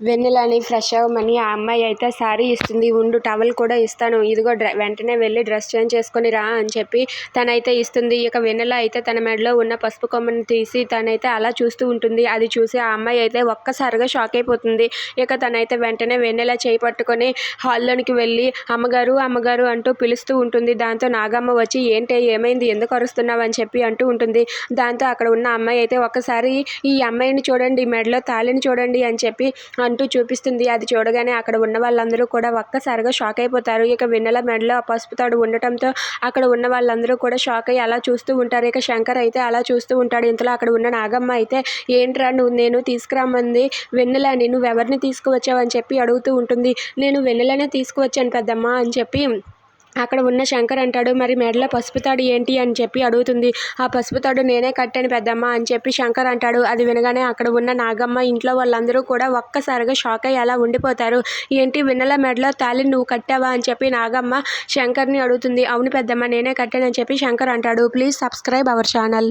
వెన్నెలని fresh అవ్వమని ఆ అమ్మాయి అయితే శారీ ఇస్తుంది. ఉండు టవల్ కూడా ఇస్తాను. ఇదిగో డ్ర వెంటనే వెళ్ళి డ్రెస్ చేంజ్ చేసుకొని రా అని చెప్పి తనైతే ఇస్తుంది. ఇక వెన్నెల అయితే తన మెడలో ఉన్న పసుపు కొమ్మని తీసి తనైతే అలా చూస్తూ ఉంటుంది. అది చూసి ఆ అమ్మాయి అయితే ఒక్కసారిగా షాక్ అయిపోతుంది. ఇక తనైతే వెంటనే వెన్నెల చేయి పట్టుకొని హాల్లోనికి వెళ్ళి అమ్మగారు అమ్మగారు అంటూ పిలుస్తూ ఉంటుంది. దాంతో నాగమ్మ వచ్చి ఏంటి ఏమైంది? ఎందుకు అరుస్తున్నావు? అని చెప్పి అంటూ ఉంటుంది. దాంతో అక్కడ ఉన్న అమ్మాయి అయితే ఒక్కసారి ఈ అమ్మాయిని చూడండి మెడలో తాళిని చూడండి అని చెప్పి అంటూ చూపిస్తుంది. అది చూడగానే అక్కడ ఉన్న వాళ్ళందరూ కూడా ఒక్కసారిగా షాక్ అయిపోతారు. ఇక వెన్నెల మెడలో ఆ పసుపు తాడు ఉండటంతో అక్కడ ఉన్న వాళ్ళందరూ కూడా షాక్ అయ్యి అలా చూస్తూ ఉంటారు. ఇక శంకర్ అయితే అలా చూస్తూ ఉంటాడు. ఇంతలో అక్కడ ఉన్న నాగమ్మ అయితే ఏంట్రా నువ్వు నేను తీసుకురామంది వెన్నెలని నువ్వు ఎవరిని తీసుకువచ్చావు? అని చెప్పి అడుగుతూ ఉంటుంది. నేను వెన్నెలనే తీసుకువచ్చాను పెద్దమ్మ అని చెప్పి అక్కడ ఉన్న శంకర్ అంటాడు మరి మెడలో పసుపు తాడు ఏంటి? అని చెప్పి అడుగుతుంది. ఆ పసుపు తాడు నేనే కట్టాను పెద్దమ్మ అని చెప్పి శంకర్ అంటాడు. అది వినగానే అక్కడ ఉన్న నాగమ్మ ఇంట్లో వాళ్ళందరూ కూడా ఒక్కసారిగా షాక్ అయ్యి అలా ఉండిపోతారు. ఏంటి వినల మెడలో తాళి నువ్వు కట్టావా? అని చెప్పి నాగమ్మ శంకర్ని అడుగుతుంది. అవును పెద్దమ్మ నేనే కట్టానని చెప్పి శంకర్ అంటాడు. Please subscribe our channel.